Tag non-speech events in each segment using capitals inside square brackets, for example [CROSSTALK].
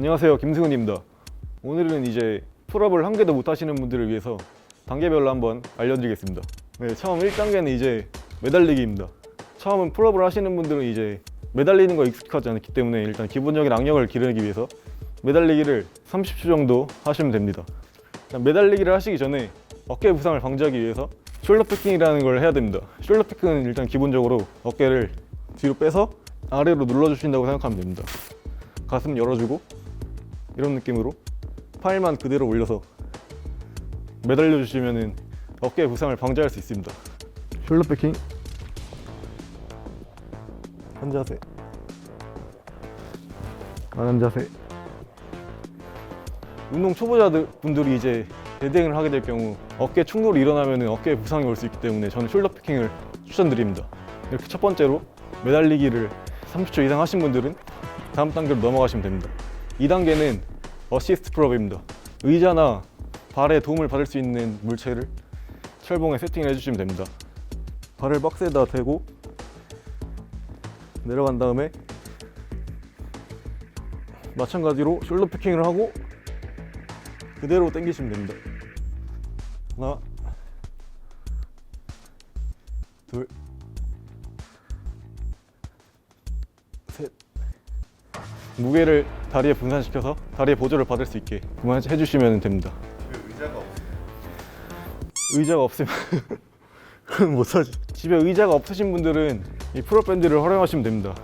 안녕하세요 김승훈입니다. 오늘은 이제 풀업을 한 개도 못 하시는 분들을 위해서 단계별로 한번 알려드리겠습니다. 네, 처음 1단계는 이제 매달리기입니다. 처음은 풀업을 하시는 분들은 이제 매달리는 거 익숙하지 않기 때문에 일단 기본적인 악력을 기르기 위해서 매달리기를 30초 정도 하시면 됩니다. 매달리기를 하시기 전에 어깨 부상을 방지하기 위해서 숄더 패킹이라는 걸 해야 됩니다. 숄더 패킹은 일단 기본적으로 어깨를 뒤로 빼서 아래로 눌러주신다고 생각하면 됩니다. 가슴 열어주고 이런 느낌으로 팔만 그대로 올려서 매달려 주시면은 어깨 부상을 방지할 수 있습니다. 숄더 패킹 한 자세 안한 자세 운동 초보자들 분들이 이제 대대응을 하게 될 경우 어깨 충돌이 일어나면 어깨에 부상이 올 수 있기 때문에 저는 숄더 패킹을 추천드립니다. 이렇게 첫 번째로 매달리기를 30초 이상 하신 분들은 다음 단계로 넘어가시면 됩니다. 2단계는 어시스트 풀업입니다. 의자나 발에 도움을 받을 수 있는 물체를 철봉에 세팅을 해주시면 됩니다. 발을 박스에다 대고 내려간 다음에 마찬가지로 숄더 패킹을 하고 그대로 당기시면 됩니다. 하나, 둘, 셋. 무게를 다리에 분산시켜서 다리에 보조를 받을 수 있게 그만 해 주시면 됩니다. 의자가 없어요. 의자가 없으면 [LAUGHS] 그건 못 사지. 집에 의자가 없으신 분들은 이 프로 밴드를 활용하시면 됩니다.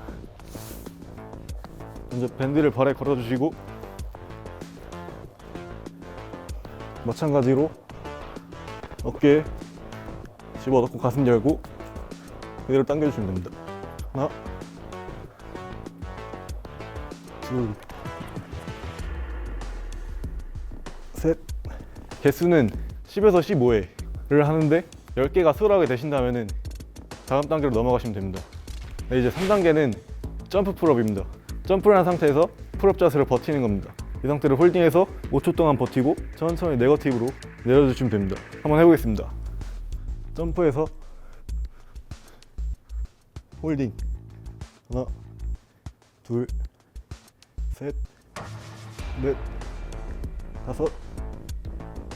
먼저 밴드를 발에 걸어주시고 마찬가지로 어깨에 집어넣고 가슴 열고 그대로 당겨주시면 됩니다. 하나, 둘, 셋. 개수는 10에서 15회를 하는데 10개가 수월하게 되신다면 다음 단계로 넘어가시면 됩니다. 네, 이제 3단계는 점프 풀업입니다. 점프를 한 상태에서 풀업 자세를 버티는 겁니다. 이 상태를 홀딩해서 5초 동안 버티고 천천히 네거티브로 내려주시면 됩니다. 한번 해보겠습니다. 점프해서 홀딩 하나 둘 셋, 넷, 다섯,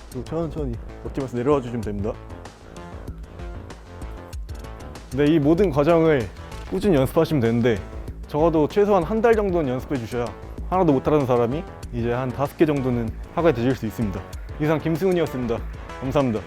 그리고 천천히 버티면서 내려와 주시면 됩니다. 네, 이 모든 과정을 꾸준히 연습하시면 되는데 적어도 최소한 한 달 정도는 연습해 주셔야 하나도 못하는 사람이 이제 한 다섯 개 정도는 하게 되실 수 있습니다. 이상 김승훈이었습니다. 감사합니다.